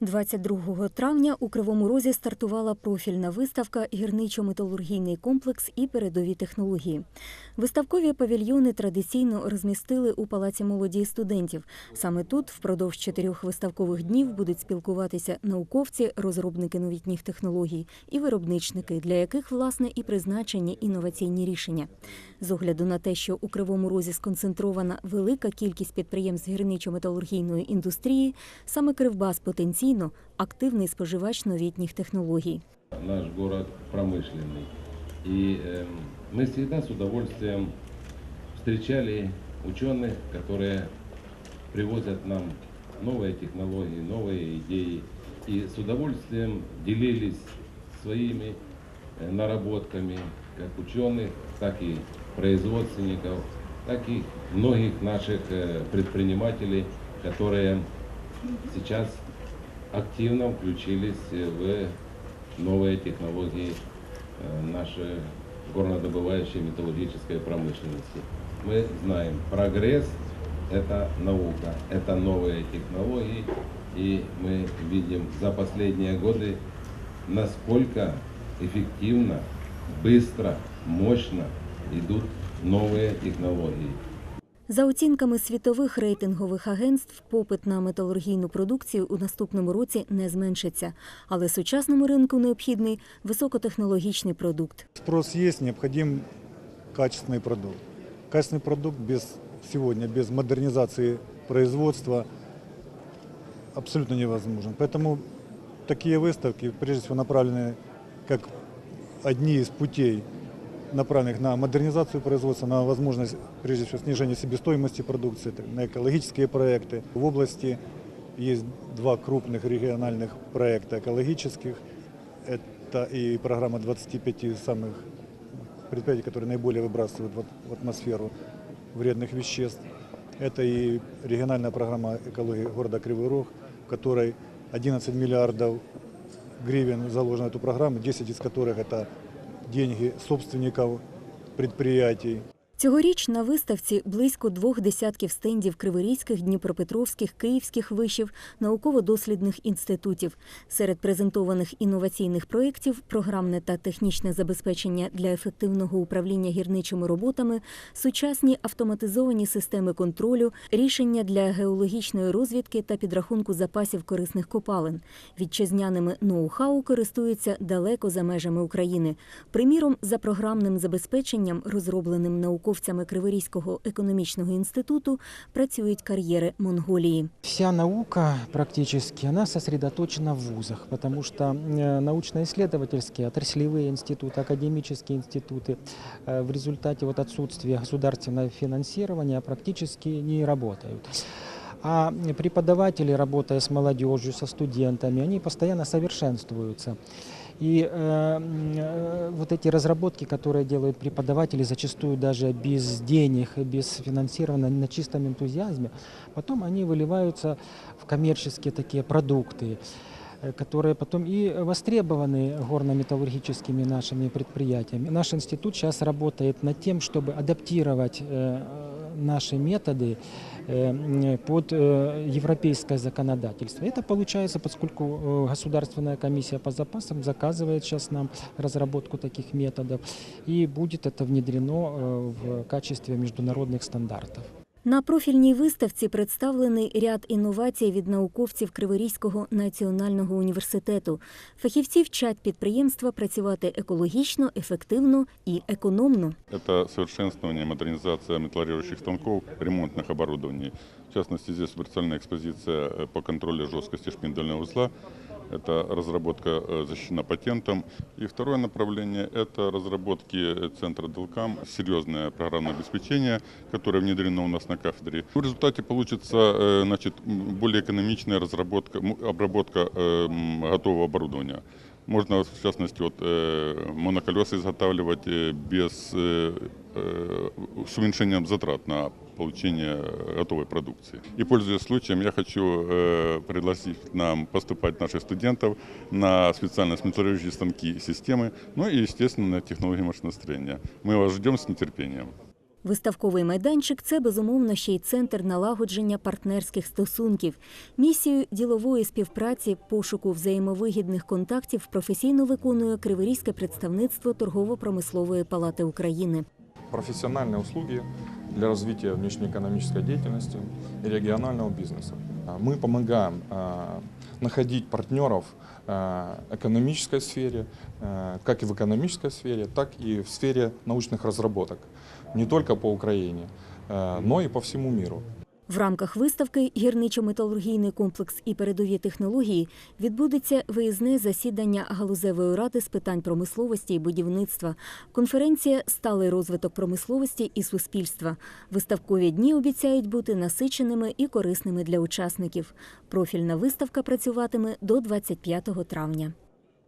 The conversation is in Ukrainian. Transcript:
22 травня у Кривому Розі стартувала профільна виставка Гірничо-металургійний комплекс і передові технології. Виставкові павільйони традиційно розмістили у Палаці молоді студентів. Саме тут впродовж чотирьох виставкових днів будуть спілкуватися науковці, розробники новітніх технологій і виробничники, для яких власне і призначені інноваційні рішення. З огляду на те, що у Кривому Розі сконцентрована велика кількість підприємств гірничо-металургійної індустрії, саме Кривбас потенційно активний споживач новітніх технологій. Наш город промышленный. И эм, мы всегда с удовольствием встречали ученых, которые привозят нам новые технологии, новые идеи. И с удовольствием делились своими э, наработками, как ученых, так и производственников, так и многих наших э, предпринимателей, которые сейчас активно включились в новые технологии э, нашей горнодобывающей металлургической промышленности. Мы знаем, прогресс – это наука, это новые технологии, и мы видим за последние годы, насколько эффективно, быстро, мощно идут новые технологии. За оцінками світових рейтингових агентств, попит на металургійну продукцію у наступному році не зменшиться, але сучасному ринку необхідний високотехнологічний продукт. Спрос есть, необходим качественный продукт. Качественный продукт без, сегодня без модернизации производства абсолютно невозможен. Поэтому такие выставки, прежде всего, направлены как одни из путей, Направленных на модернизацию производства, на возможность, прежде всего, снижения себестоимости продукции, на экологические проекты. В области есть два крупных региональных проекта экологических. Это и программа 25 самых предприятий, которые наиболее выбрасывают в атмосферу вредных веществ. Это и региональная программа экологии города Кривой Рог, в которой 11 миллиардов гривен заложено в эту программу, 10 из которых это деньги собственников предприятий. Цьогоріч на виставці близько двох десятків стендів криворізьких, дніпропетровських, київських вишів, науково-дослідних інститутів. Серед презентованих інноваційних проєктів програмне та технічне забезпечення для ефективного управління гірничими роботами, сучасні автоматизовані системи контролю, рішення для геологічної розвідки та підрахунку запасів корисних копалин. Вітчизняними ноу-хау користуються далеко за межами України. Приміром, за програмним забезпеченням, розробленим науковцями Криворізького економічного інституту, працюють кар'єри Монголії. Вся наука практически, она сосредоточена в вузах, потому что э, научно-исследовательские, отраслевые институты, академические институты э, в результате вот отсутствия государственного финансирования практически не работают. А преподаватели, работая с молодежью, со студентами, они постоянно совершенствуются. И э, м, э, вот эти разработки, которые делают преподаватели, зачастую даже без денег, и без финансирования, на чистом энтузиазме, потом они выливаются в коммерческие такие продукты, э, которые потом и востребованы горно-металлургическими нашими предприятиями. Наш институт сейчас работает над тем, чтобы адаптировать э, наши методы э, м, под э, европейское законодательство. Это получается, поскольку э, Государственная комиссия по запасам заказывает сейчас нам разработку таких методов, и будет это внедрено э, в качестве международных стандартов. На профільній виставці представлений ряд інновацій від науковців Криворізького національного університету. Фахівці вчать підприємства працювати екологічно, ефективно і економно. Это совершенствование, модернизация металлургических станков, ремонтных оборудований. В частности, здесь представлена экспозиция э, по контролю жесткости шпиндельного узла. Это разработка э, защищена патентом. И второе направление – это разработки э, центра Делкам, серьезное программное обеспечение, которое внедрено у нас на кафедре. В результате получится э, значит, м, более экономичная разработка, м, обработка э, м, готового оборудования. Можно, в частности, вот, э, моноколеса изготавливать э, без э, э, с уменьшением затрат на получение готовой продукции. И пользуясь случаем, я хочу э, пригласить нам поступать наших студентов на специальность металлургические станки и системы, ну и, естественно, на технологии машиностроения. Мы вас ждем с нетерпением. Виставковий майданчик це безумовно ще й центр налагодження партнерських стосунків. Місію ділової співпраці, пошуку взаємовигідних контактів професійно виконує Криворізьке представництво торгово-промислової палати України. профессиональные услуги для развития внешнеэкономической деятельности и регионального бизнеса. А Мы помогаем а, находить партнеров а, экономической сфере, а, как и в экономической сфере, так и в сфере научных разработок. Не только по Украине, а, но и по всему миру. В рамках виставки Гірничо-металургійний комплекс і передові технології відбудеться виїзне засідання галузевої ради з питань промисловості і будівництва. Конференція Сталий розвиток промисловості і суспільства. Виставкові дні обіцяють бути насиченими і корисними для учасників. Профільна виставка працюватиме до 25 травня.